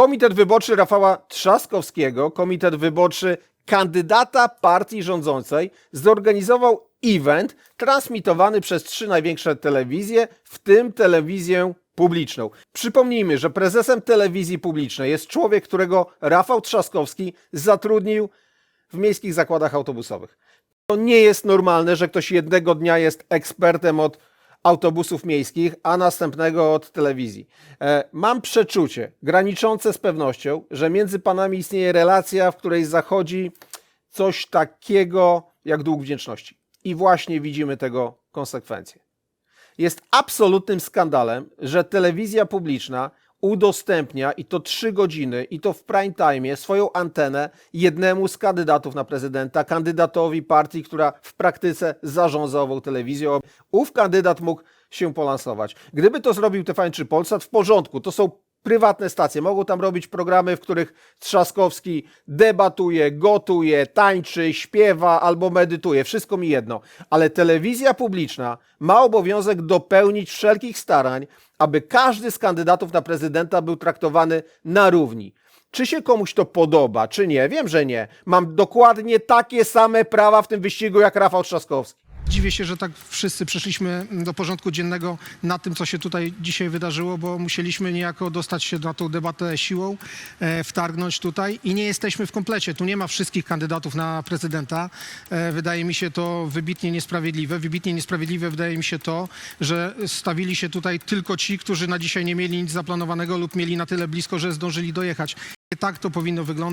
Komitet Wyborczy Rafała Trzaskowskiego, komitet wyborczy kandydata partii rządzącej, zorganizował event transmitowany przez trzy największe telewizje, w tym telewizję publiczną. Przypomnijmy, że prezesem telewizji publicznej jest człowiek, którego Rafał Trzaskowski zatrudnił w miejskich zakładach autobusowych. To nie jest normalne, że ktoś jednego dnia jest ekspertem od autobusów miejskich, a następnego od telewizji. E, mam przeczucie, graniczące z pewnością, że między panami istnieje relacja, w której zachodzi coś takiego jak dług wdzięczności. I właśnie widzimy tego konsekwencje. Jest absolutnym skandalem, że telewizja publiczna udostępnia i to trzy godziny, i to w prime time, swoją antenę jednemu z kandydatów na prezydenta, kandydatowi partii, która w praktyce zarządza ową telewizją. Ów kandydat mógł się polansować. Gdyby to zrobił TVN czy Polsat, w porządku, to są prywatne stacje. Mogą tam robić programy, w których Trzaskowski debatuje, gotuje, tańczy, śpiewa albo medytuje. Wszystko mi jedno. Ale telewizja publiczna ma obowiązek dopełnić wszelkich starań, aby każdy z kandydatów na prezydenta był traktowany na równi. Czy się komuś to podoba, czy nie? Wiem, że nie. Mam dokładnie takie same prawa w tym wyścigu jak Rafał Trzaskowski. Dziwię się, że tak wszyscy przeszliśmy do porządku dziennego na tym, co się tutaj dzisiaj wydarzyło, bo musieliśmy niejako dostać się na tą debatę siłą, e, wtargnąć tutaj i nie jesteśmy w komplecie. Tu nie ma wszystkich kandydatów na prezydenta. E, wydaje mi się to wybitnie niesprawiedliwe. Wybitnie niesprawiedliwe wydaje mi się to, że stawili się tutaj tylko ci, którzy na dzisiaj nie mieli nic zaplanowanego lub mieli na tyle blisko, że zdążyli dojechać. Tak to powinno wyglądać.